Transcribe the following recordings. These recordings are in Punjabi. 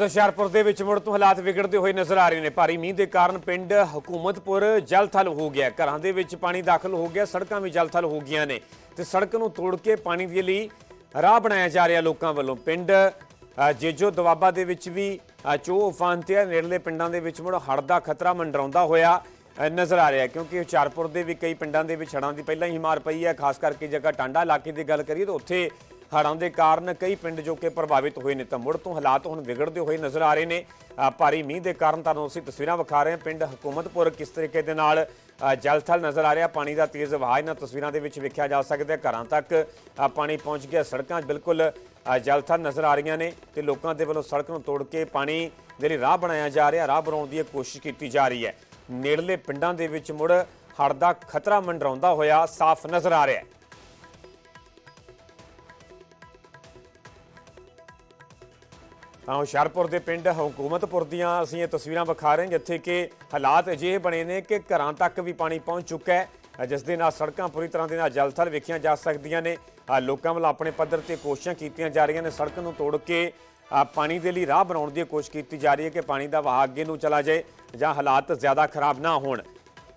ਹੁਸ਼ਿਆਰਪੁਰ ਦੇ ਵਿੱਚ ਮੁੜ ਤੋਂ ਹਾਲਾਤ ਵਿਗੜਦੇ ਹੋਏ ਨਜ਼ਰ ਆ ਰਹੇ ਨੇ। ਭਾਰੀ ਮੀਂਹ ਦੇ ਕਾਰਨ ਪਿੰਡ ਹਕੂਮਤਪੁਰ ਜਲਥਲ ਹੋ ਗਿਆ। ਘਰਾਂ ਦੇ ਵਿੱਚ ਪਾਣੀ ਦਾਖਲ ਹੋ ਗਿਆ, ਸੜਕਾਂ ਵੀ ਜਲਥਲ ਹੋ ਗਈਆਂ ਨੇ ਤੇ ਸੜਕ ਨੂੰ ਤੋੜ ਕੇ ਪਾਣੀ ਦੇ ਲਈ ਰਾਹ ਬਣਾਇਆ ਜਾ ਰਿਹਾ ਲੋਕਾਂ ਵੱਲੋਂ। ਪਿੰਡ ਜੇਜੋ ਦਵਾਬਾ ਦੇ ਵਿੱਚ ਵੀ ਚੋ ਉਫਾਨ ਤੇ ਨੇੜਲੇ ਪਿੰਡਾਂ ਦੇ ਵਿੱਚ ਮੁੜ ਹੜ੍ਹ ਦਾ ਖਤਰਾ ਮੰਡਰਾਉਂਦਾ ਹੋਇਆ ਨਜ਼ਰ ਆ ਰਿਹਾ ਕਿਉਂਕਿ ਹੁਸ਼ਿਆਰਪੁਰ ਦੇ ਵੀ ਕਈ ਪਿੰਡਾਂ ਦੇ ਵਿੱਚ ਹੜ੍ਹਾਂ ਦੀ ਪਹਿਲਾਂ ਹੀ ਮਾਰ ਪਈ ਹੈ, ਖਾਸ ਕਰਕੇ ਜਗ੍ਹਾ ਟਾਂਡਾ ਇਲਾਕੇ ਦੀ ਗੱਲ ਕਰੀਏ ਤਾਂ ਉੱਥੇ ਹੜ੍ਹਾਂ ਦੇ ਕਾਰਨ ਕਈ ਪਿੰਡ ਜੋ ਕਿ ਪ੍ਰਭਾਵਿਤ ਹੋਏ ਨੇ ਤਾਂ ਮੁੜ ਤੋਂ ਹਾਲਾਤ ਹੁਣ ਵਿਗੜਦੇ ਹੋਏ ਨਜ਼ਰ ਆ ਰਹੇ ਨੇ। ਭਾਰੀ ਮੀਂਹ ਦੇ ਕਾਰਨ ਤੁਹਾਨੂੰ ਅਸੀਂ ਤਸਵੀਰਾਂ ਵਿਖਾ ਰਹੇ ਹਾਂ। ਪਿੰਡ ਹਕੂਮਤਪੁਰ ਕਿਸ ਤਰੀਕੇ ਦੇ ਨਾਲ ਜਲਥਲ ਨਜ਼ਰ ਆ ਰਿਹਾ। ਪਾਣੀ ਦਾ ਤੇਜ਼ ਵਹਾਅ ਇਹਨਾਂ ਤਸਵੀਰਾਂ ਦੇ ਵਿੱਚ ਵੇਖਿਆ ਜਾ ਸਕਦਾ ਘਰਾਂ ਤੱਕ ਪਾਣੀ ਪਹੁੰਚ ਗਿਆ। ਸੜਕਾਂ ਬਿਲਕੁਲ ਜਲਥਲ ਨਜ਼ਰ ਆ ਰਹੀਆਂ ਨੇ ਤੇ ਲੋਕਾਂ ਦੇ ਵੱਲੋਂ ਸੜਕ ਨੂੰ ਤੋੜ ਕੇ ਪਾਣੀ ਦੇ ਲਈ ਰਾਹ ਬਣਾਇਆ ਜਾ ਰਿਹਾ। ਰਾਹ ਬਣਾਉਣ ਦੀ ਕੋਸ਼ਿਸ਼ ਕੀਤੀ ਜਾ ਰਹੀ ਹੈ। ਨੇੜਲੇ ਪਿੰਡਾਂ ਦੇ ਵਿੱਚ ਮੁੜ ਹੜ ਦਾ ਖਤਰਾ ਮੰਡਰਾਉਂਦਾ ਹੋਇਆ ਸਾਫ਼ ਨਜ਼ਰ ਆ ਰਿਹਾ ਹੈ। ਤਾਂ ਹੁਸ਼ਿਆਰਪੁਰ ਦੇ ਪਿੰਡ ਹਕੂਮਤਪੁਰ ਦੀਆਂ ਅਸੀਂ ਇਹ ਤਸਵੀਰਾਂ ਵਿਖਾ ਰਹੇ ਹਾਂ, ਜਿੱਥੇ ਕਿ ਹਾਲਾਤ ਅਜਿਹੇ ਬਣੇ ਨੇ ਕਿ ਘਰਾਂ ਤੱਕ ਵੀ ਪਾਣੀ ਪਹੁੰਚ ਚੁੱਕਾ ਹੈ, ਜਿਸ ਦੇ ਨਾਲ ਸੜਕਾਂ ਪੂਰੀ ਤਰ੍ਹਾਂ ਦੇ ਨਾਲ ਜਲਥਲ ਵੇਖੀਆਂ ਜਾ ਸਕਦੀਆਂ ਨੇ। ਲੋਕਾਂ ਵੱਲੋਂ ਆਪਣੇ ਪੱਧਰ ਤੇ ਕੋਸ਼ਿਸ਼ਾਂ ਕੀਤੀਆਂ ਜਾ ਰਹੀਆਂ ਨੇ, ਸੜਕ ਨੂੰ ਤੋੜ ਕੇ ਪਾਣੀ ਦੇ ਲਈ ਰਾਹ ਬਣਾਉਣ ਦੀ ਕੋਸ਼ਿਸ਼ ਕੀਤੀ ਜਾ ਰਹੀ ਹੈ ਕਿ ਪਾਣੀ ਦਾ ਵਹਾਅ ਅੱਗੇ ਨੂੰ ਚਲਾ ਜਾਏ ਜਾਂ ਹਾਲਾਤ ਜ਼ਿਆਦਾ ਖਰਾਬ ਨਾ ਹੋਣ।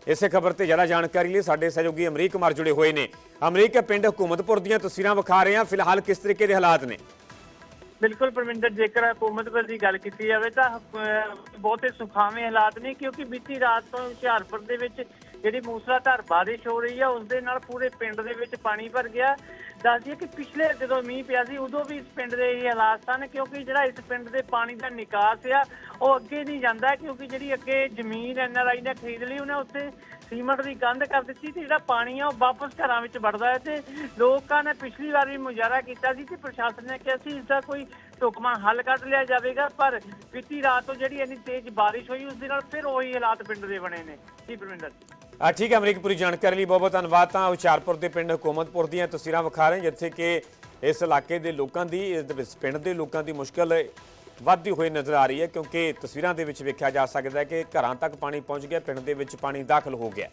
ਇਸੇ ਖਬਰ ਤੇ ਜ਼ਿਆਦਾ ਜਾਣਕਾਰੀ ਲਈ ਸਾਡੇ ਸਹਿਯੋਗੀ ਅਮਰੀਕ ਕੁਮਾਰ ਜੁੜੇ ਹੋਏ ਨੇ। ਅਮਰੀਕ, ਪਿੰਡ ਹਕੂਮਤਪੁਰ ਦੀਆਂ ਤਸਵੀਰਾਂ ਵਿਖਾ ਰਹੇ ਹਾਂ। ਫਿਲਹਾਲ ਕਿਸ ਤਰੀਕੇ ਦੇ ਹਾਲਾਤ ਨੇ? ਬਿਲਕੁਲ ਪਰਮਿੰਦਰ, ਜੇਕਰ ਹਕੂਮਤਪੁਰ ਦੀ ਗੱਲ ਕੀਤੀ ਜਾਵੇ ਤਾਂ ਬਹੁਤੇ ਸੁਖਾਵੇਂ ਹਾਲਾਤ ਨੇ, ਕਿਉਂਕਿ ਬੀਤੀ ਰਾਤ ਤੋਂ ਹੁਸ਼ਿਆਰਪੁਰ ਦੇ ਵਿੱਚ ਜਿਹੜੀ ਮੂਸਲਾਧਾਰ ਬਾਰਿਸ਼ ਹੋ ਰਹੀ ਆ ਉਸ ਦੇ ਨਾਲ ਪੂਰੇ ਪਿੰਡ ਦੇ ਵਿੱਚ ਪਾਣੀ ਭਰ ਗਿਆ। ਦੱਸ ਦਈਏ ਕਿ ਪਿਛਲੇ ਜਦੋਂ ਮੀਂਹ ਪਿਆ ਸੀ, ਉਦੋਂ ਵੀ ਇਸ ਪਿੰਡ ਦੇ ਇਹ ਹਾਲਾਤ ਸਨ, ਕਿਉਂਕਿ ਜਿਹੜਾ ਇਸ ਪਿੰਡ ਦੇ ਪਾਣੀ ਦਾ ਨਿਕਾਸ ਆ, ਉਹ ਅੱਗੇ ਨਹੀਂ ਜਾਂਦਾ, ਕਿਉਂਕਿ ਜਿਹੜੀ ਅੱਗੇ ਜ਼ਮੀਨ ਐਨਆਰਆਈ ਨੇ ਖਰੀਦ ਲਈ, ਉਹਨੇ ਉੱਥੇ ਸੀਮੈਂਟ ਦੀ ਗੰਧ ਕਰ ਦਿੱਤੀ ਤੇ ਜਿਹੜਾ ਪਾਣੀ ਆ, ਉਹ ਵਾਪਸ ਘਰਾਂ ਵਿੱਚ ਵੜਦਾ ਹੈ, ਤੇ ਲੋਕਾਂ ਨੇ ਪਿਛਲੀ ਵਾਰ ਵੀ ਮੁਜ਼ਾਹਰਾ ਕੀਤਾ ਸੀ ਤੇ ਪ੍ਰਸ਼ਾਸਨ ਨੇ ਕਿਹਾ ਸੀ ਇਸ ਦਾ ਕੋਈ ਢੁਕਵਾਂ ਹੱਲ ਕੱਢ ਲਿਆ ਜਾਵੇਗਾ, ਪਰ ਬੀਤੀ ਰਾਤ ਤੋਂ ਜਿਹੜੀ ਇੰਨੀ ਤੇਜ਼ ਬਾਰਿਸ਼ ਹੋਈ ਉਸ ਦੇ ਨਾਲ ਫਿਰ ਉਹੀ ਹਾਲਾਤ ਪਿੰਡ ਦੇ ਬਣੇ ਨੇ। ਜੀ, ਪਰਮਿੰਦਰ ਆ ਠੀਕ ਹੈ ਅਮਰੀਕ ਪੂਰੀ ਜਾਣਕਾਰੀ ਲਈ ਬਹੁਤ ਬਹੁਤ ਧੰਨਵਾਦ ਤਾਂ ਹੁਸ਼ਿਆਰਪੁਰ ਦੇ ਪਿੰਡ ਹਕੂਮਤਪੁਰ ਦੀਆਂ ਤਸਵੀਰਾਂ ਵਿਖਾ ਰਹੇ ਜਿੱਥੇ ਕਿ ਇਸ ਇਲਾਕੇ ਦੇ ਲੋਕਾਂ ਦੀ, ਇਸ ਦੇ ਪਿੰਡ ਦੇ ਲੋਕਾਂ ਦੀ ਮੁਸ਼ਕਲ ਵੱਧਦੀ ਹੋਈ ਨਜ਼ਰ ਆ ਰਹੀ ਹੈ, ਕਿਉਂਕਿ ਤਸਵੀਰਾਂ ਦੇ ਵਿੱਚ ਵੇਖਿਆ ਜਾ ਸਕਦਾ ਹੈ ਕਿ ਘਰਾਂ ਤੱਕ ਪਾਣੀ ਪਹੁੰਚ ਗਿਆ, ਪਿੰਡ ਦੇ ਵਿੱਚ ਪਾਣੀ ਦਾਖਲ ਹੋ ਗਿਆ।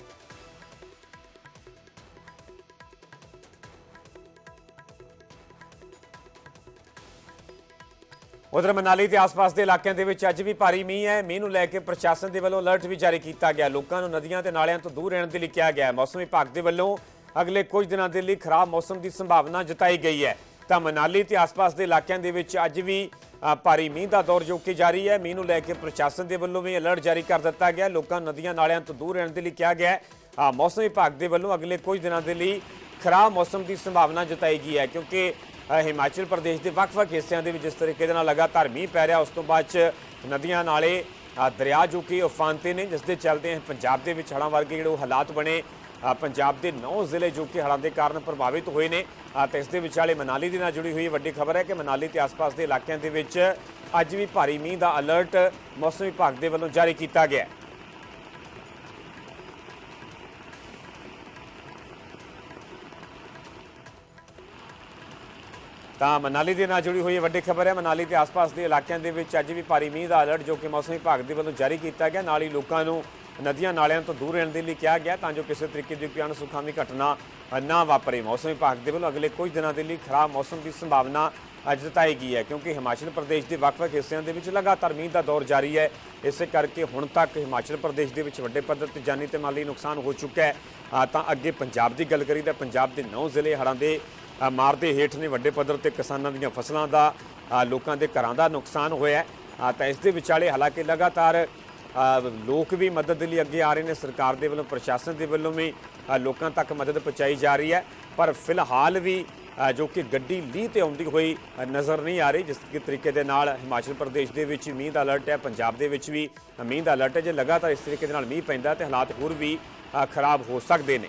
ਉਧਰ ਮਨਾਲੀ ਤੇ ਆਸ-ਪਾਸ ਦੇ ਇਲਾਕਿਆਂ ਦੇ ਵਿੱਚ ਅੱਜ ਵੀ ਭਾਰੀ ਮੀਂਹ ਹੈ। ਮੀਂਹ ਨੂੰ ਲੈ ਕੇ ਪ੍ਰਸ਼ਾਸਨ ਦੇ ਵੱਲੋਂ ਅਲਰਟ ਵੀ ਜਾਰੀ ਕੀਤਾ ਗਿਆ। ਲੋਕਾਂ ਨੂੰ ਨਦੀਆਂ ਤੇ ਨਾਲਿਆਂ ਤੋਂ ਦੂਰ ਰਹਿਣ ਦੇ ਲਈ ਕਿਹਾ ਗਿਆ। ਹੈ ਮੌਸਮ ਵਿਭਾਗ ਦੇ ਵੱਲੋਂ ਅਗਲੇ ਕੁਝ ਦਿਨਾਂ ਦੇ ਲਈ ਖਰਾਬ ਮੌਸਮ ਦੀ ਸੰਭਾਵਨਾ ਜਤਾਈ ਗਈ ਹੈ। ਤਾਂ ਮਨਾਲੀ ਤੇ ਆਸ-ਪਾਸ ਦੇ ਇਲਾਕਿਆਂ ਦੇ ਵਿੱਚ ਅੱਜ ਵੀ ਭਾਰੀ ਮੀਂਹ ਦਾ ਦੌਰ ਜੋ ਕਿ ਜਾਰੀ ਹੈ। ਮੀਂਹ ਨੂੰ ਲੈ ਕੇ ਪ੍ਰਸ਼ਾਸਨ ਦੇ ਵੱਲੋਂ ਵੀ ਅਲਰਟ ਜਾਰੀ ਕਰ ਦਿੱਤਾ ਗਿਆ। ਲੋਕਾਂ ਨੂੰ ਨਦੀਆਂ ਨਾਲਿਆਂ ਤੋਂ ਦੂਰ ਰਹਿਣ ਦੇ ਲਈ ਕਿਹਾ ਗਿਆ ਹੈ। ਮੌਸਮ ਵਿਭਾਗ ਦੇ ਵੱਲੋਂ ਅਗਲੇ ਕੁਝ ਦਿਨਾਂ ਦੇ ਲਈ ਖਰਾਬ ਮੌਸਮ ਦੀ ਸੰਭਾਵਨਾ ਜਤਾਈ ਗਈ ਹੈ। ਕਿਉਂਕਿ ਹਿਮਾਚਲ ਪ੍ਰਦੇਸ਼ ਦੇ ਵੱਖ-ਵੱਖ ਹਿੱਸਿਆਂ ਦੇ ਵਿੱਚ ਜਿਸ ਤਰੀਕੇ ਦੇ ਨਾਲ ਲਗਾਤਾਰ ਮੀਂਹ ਪੈ ਰਿਹਾ ਉਸ ਤੋਂ ਬਾਅਦ ਚ ਨਦੀਆਂ ਨਾਲੇ ਦਰਿਆ ਜੋ ਕਿ ਉਫਾਨ ਤੇ ਨੇ ਜਿਸ ਦੇ ਚਲਦੇ ਪੰਜਾਬ ਦੇ ਵਿੱਚ ਹੜ੍ਹਾਂ ਵਰਗੇ ਜਿਹੜੇ ਉਹ ਹਾਲਾਤ ਬਣੇ ਪੰਜਾਬ ਦੇ 9 ਜ਼ਿਲ੍ਹੇ ਜੋ ਕਿ ਹੜ੍ਹਾਂ ਦੇ ਕਾਰਨ ਪ੍ਰਭਾਵਿਤ ਹੋਏ ਨੇ ਅ, ਤੇ ਇਸ ਦੇ ਵਿਚਾਲੇ ਮਨਾਲੀ ਦੇ ਨਾਲ ਜੁੜੀ ਹੋਈ ਵੱਡੀ ਖਬਰ ਹੈ ਕਿ ਮਨਾਲੀ ਤੇ ਆਸ-ਪਾਸ ਦੇ ਇਲਾਕਿਆਂ ਦੇ ਵਿੱਚ ਅੱਜ ਵੀ ਭਾਰੀ ਮੀਂਹ ਦਾ ਅਲਰਟ ਮੌਸਮ ਵਿਭਾਗ ਦੇ ਵੱਲੋਂ ਜਾਰੀ ਕੀਤਾ ਗਿਆ ਹੈ। ਤਾਂ ਮਨਾਲੀ ਦੇ ਨਾਲ ਜੁੜੀ ਹੋਈ ਵੱਡੀ ਖਬਰ ਹੈ। ਮਨਾਲੀ ਤੇ ਆਸ-ਪਾਸ ਦੇ ਇਲਾਕਿਆਂ ਦੇ ਵਿੱਚ ਅੱਜ ਵੀ ਭਾਰੀ ਮੀਂਹ ਦਾ ਅਲਰਟ ਜੋ ਕਿ ਮੌਸਮ ਵਿਭਾਗ ਦੇ ਵੱਲੋਂ ਜਾਰੀ ਕੀਤਾ ਗਿਆ। ਨਾਲ ਹੀ ਲੋਕਾਂ ਨੂੰ ਨਦੀਆਂ ਨਾਲਿਆਂ ਤੋਂ ਦੂਰ ਰਹਿਣ ਦੇ ਲਈ ਕਿਹਾ ਗਿਆ ਤਾਂ ਜੋ ਕਿਸੇ ਤਰੀਕੇ ਦੀ ਕੋਈ ਅਣਸੁਖਾਵੀ ਘਟਨਾ ਨਾ ਵਾਪਰੇ। ਮੌਸਮ ਵਿਭਾਗ ਦੇ ਵੱਲੋਂ ਅਗਲੇ ਕੁਝ ਦਿਨਾਂ ਦੇ ਲਈ ਖਰਾਬ ਮੌਸਮ ਦੀ ਸੰਭਾਵਨਾ ਅੱਜ ਜਤਾਈ ਗਈ ਹੈ ਕਿਉਂਕਿ ਹਿਮਾਚਲ ਪ੍ਰਦੇਸ਼ ਦੇ ਵੱਖ-ਵੱਖ ਹਿੱਸਿਆਂ ਦੇ ਵਿੱਚ ਲਗਾਤਾਰ ਮੀਂਹ ਦਾ ਦੌਰ ਜਾਰੀ ਹੈ। ਇਸੇ ਕਰਕੇ ਹੁਣ ਤੱਕ ਹਿਮਾਚਲ ਪ੍ਰਦੇਸ਼ ਦੇ ਵਿੱਚ ਵੱਡੇ ਪੱਧਰ ਤੇ ਜਾਨੀ ਤੇ ਮਾਲੀ ਨੁਕਸਾਨ ਹੋ ਚੁੱਕਾ ਹੈ। ਤਾਂ ਅੱਗੇ ਪੰਜਾਬ ਦੀ ਗੱਲ ਕਰੀ ਤਾਂ ਪੰਜਾਬ ਦੇ 9 ਜ਼ਿਲ੍ਹੇ ਹੜ੍ਹਾਂ ਦੇ ਮਾਰ ਦੇ ਹੇਠ ਨੇ ਵੱਡੇ ਪੱਧਰ ਤੇ ਕਿਸਾਨਾਂ ਦੀਆਂ ਫਸਲਾਂ ਦਾ ਲੋਕਾਂ ਦੇ ਘਰਾਂ ਦਾ ਨੁਕਸਾਨ ਹੋਇਆ ਤਾਂ ਇਸ ਦੇ ਵਿਚਾਲੇ ਹਾਲਾਂਕਿ ਲਗਾਤਾਰ ਲੋਕ ਵੀ ਮਦਦ ਲਈ ਅੱਗੇ ਆ ਰਹੇ ਨੇ। ਸਰਕਾਰ ਦੇ ਵੱਲੋਂ, ਪ੍ਰਸ਼ਾਸਨ ਦੇ ਵੱਲੋਂ ਵੀ ਲੋਕਾਂ ਤੱਕ ਮਦਦ ਪਹੁੰਚਾਈ ਜਾ ਰਹੀ ਹੈ। ਪਰ ਫਿਲਹਾਲ ਵੀ ਜੋ ਕਿ ਗੱਡੀ ਲੀਹ ਤੇ ਆਉਂਦੀ ਹੋਈ ਨਜ਼ਰ ਨਹੀਂ ਆ ਰਹੀ, ਜਿਸ ਤਰੀਕੇ ਦੇ ਨਾਲ ਹਿਮਾਚਲ ਪ੍ਰਦੇਸ਼ ਦੇ ਵਿੱਚ ਮੀਂਹ ਦਾ ਅਲਰਟ ਹੈ। ਪੰਜਾਬ ਦੇ ਵਿੱਚ ਵੀ ਮੀਂਹ ਦਾ ਅਲਰਟ ਹੈ। ਜੇ ਲਗਾਤਾਰ ਇਸ ਤਰੀਕੇ ਦੇ ਨਾਲ ਮੀਂਹ ਪੈਂਦਾ ਤੇ ਹਾਲਾਤ ਹੋਰ ਵੀ ਖਰਾਬ ਹੋ ਸਕਦੇ ਨੇ।